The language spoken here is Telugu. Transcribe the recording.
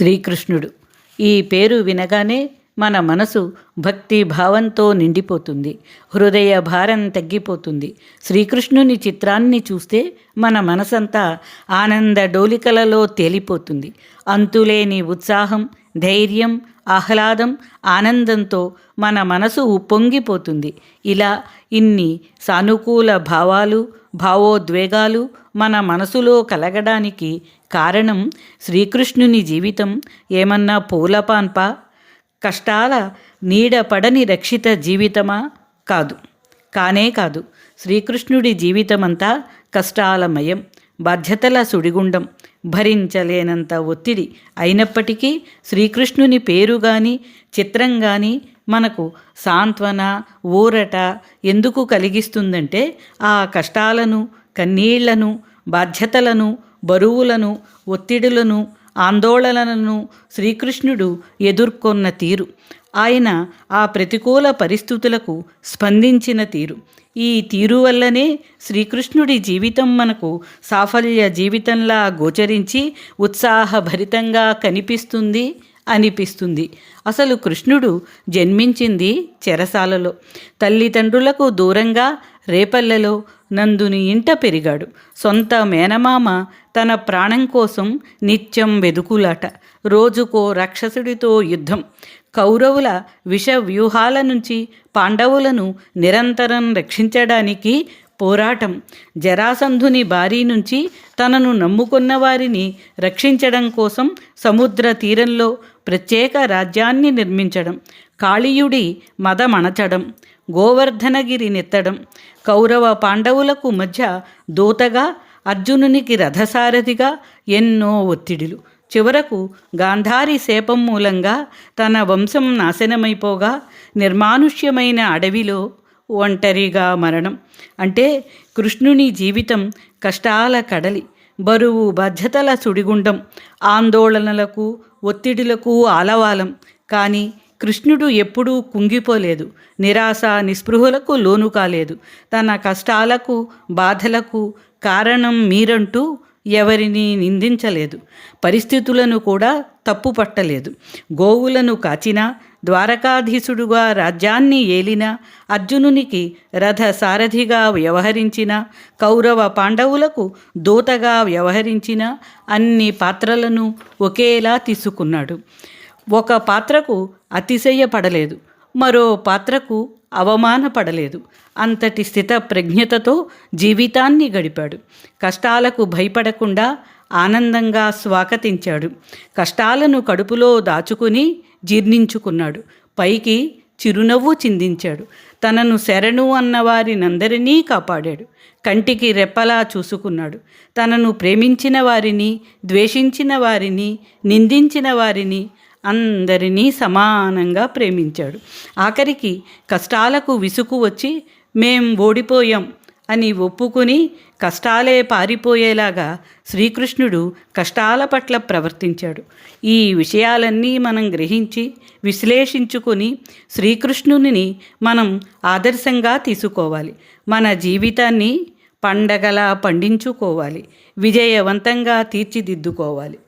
శ్రీకృష్ణుడు. ఈ పేరు వినగానే మన మనసు భక్తి భావంతో నిండిపోతుంది. హృదయ భారం తగ్గిపోతుంది. శ్రీకృష్ణుని చిత్రాన్ని చూస్తే మన మనసంతా ఆనంద డోలికలలో తేలిపోతుంది. అంతులేని ఉత్సాహం ధైర్యం ఆహ్లాదం ఆనందంతో మన మనసు ఉప్పొంగిపోతుంది ఇలా ఇన్ని సానుకూల భావాలు భావోద్వేగాలు మన మనసులో కలగడానికి కారణం శ్రీకృష్ణుని జీవితం. ఏమన్నా పూలపాన్ప? కష్టాల నీడ పడని రక్షిత జీవితమా? కాదు. కానే కాదు. శ్రీకృష్ణుడి జీవితమంతా కష్టాలమయం బాధ్యతల సుడిగుండం భరించలేనంత ఒత్తిడి అయినప్పటికీ శ్రీకృష్ణుని పేరు కానీ చిత్రం కానీ మనకు సాంత్వన ఊరట ఎందుకు కలిగిస్తుందంటే ఆ కష్టాలను కన్నీళ్ళను బాధ్యతలను బరువులను ఒత్తిడులను ఆందోళనలను శ్రీకృష్ణుడు ఎదుర్కొన్న తీరు. ఆయన ఆ ప్రతికూల పరిస్థితులకు స్పందించిన తీరు. ఈ తీరు వల్లనే శ్రీకృష్ణుడి జీవితం మనకు సాఫల్య జీవితంలా గోచరించి ఉత్సాహభరితంగా కనిపిస్తుంది అనిపిస్తుంది. అసలు కృష్ణుడు జన్మించింది చెరసాలలో. తల్లిదండ్రులకు దూరంగా రేపల్లెలో నందుని ఇంట పెరిగాడు. సొంత మేనమామ తన ప్రాణం కోసం నిత్యం వెదుకులాట. రోజుకో రాక్షసుడితో యుద్ధం. కౌరవుల విష వ్యూహాల నుంచి పాండవులను నిరంతరం రక్షించడానికి పోరాటం. జరాసంధుని బారి నుంచి తనను నమ్ముకున్న వారిని రక్షించడం కోసం సముద్ర తీరంలో ప్రత్యేక రాజ్యాన్ని నిర్మించడం. కాళీయుడి మదమణచడం గోవర్ధనగిరి నెత్తడం. కౌరవ పాండవులకు మధ్య దూతగా అర్జునునికి రథసారథిగా ఎన్నో ఒత్తిడిలు. చివరకు గాంధారి శాపం మూలంగా తన వంశం నాశనమైపోగా నిర్మానుష్యమైన అడవిలో ఒంటరిగా మరణం. అంటే కృష్ణుని జీవితం కష్టాల కడలి బరువు బాధ్యతల సుడిగుండం ఆందోళనలకు ఒత్తిడిలకు ఆలవాలం. కానీ కృష్ణుడు ఎప్పుడూ కుంగిపోలేదు. నిరాశ నిస్పృహలకు లోను కాలేదు. తన కష్టాలకు బాధలకు కారణం మీరంటూ ఎవరిని నిందించలేదు. పరిస్థితులను కూడా తప్పు పట్టలేదు గోవులను కాచినా ద్వారకాధీశుడుగా రాజ్యాన్ని ఏలిన అర్జునునికి రథ సారథిగా వ్యవహరించిన కౌరవ పాండవులకు దూతగా వ్యవహరించిన అన్ని పాత్రలను ఒకేలా తీసుకున్నాడు. ఒక పాత్రకు అతిశయపడలేదు మరో పాత్రకు అవమానపడలేదు. అంతటి స్థిత ప్రజ్ఞతతో జీవితాన్ని గడిపాడు. కష్టాలకు భయపడకుండా ఆనందంగా స్వాగతించాడు. కష్టాలను కడుపులో దాచుకుని జీర్ణించుకున్నాడు. పైకి చిరునవ్వు చిందించాడు. తనను శరణు అన్న వారినందరినీ కాపాడాడు. కంటికి రెప్పలా చూసుకున్నాడు. తనను ప్రేమించిన వారిని ద్వేషించిన వారిని నిందించిన వారిని అందరినీ సమానంగా ప్రేమించాడు. ఆఖరికి కష్టాలకు విసుగు వచ్చి మేం ఓడిపోయాం అని ఒప్పుకుని కష్టాలే పారిపోయేలాగా శ్రీకృష్ణుడు కష్టాల పట్ల ప్రవర్తించాడు. ఈ విషయాలన్నీ మనం గ్రహించి విశ్లేషించుకొని శ్రీకృష్ణుని మనం ఆదర్శంగా తీసుకోవాలి. మన జీవితాన్ని పండగలా పండించుకోవాలి. విజయవంతంగా తీర్చిదిద్దుకోవాలి.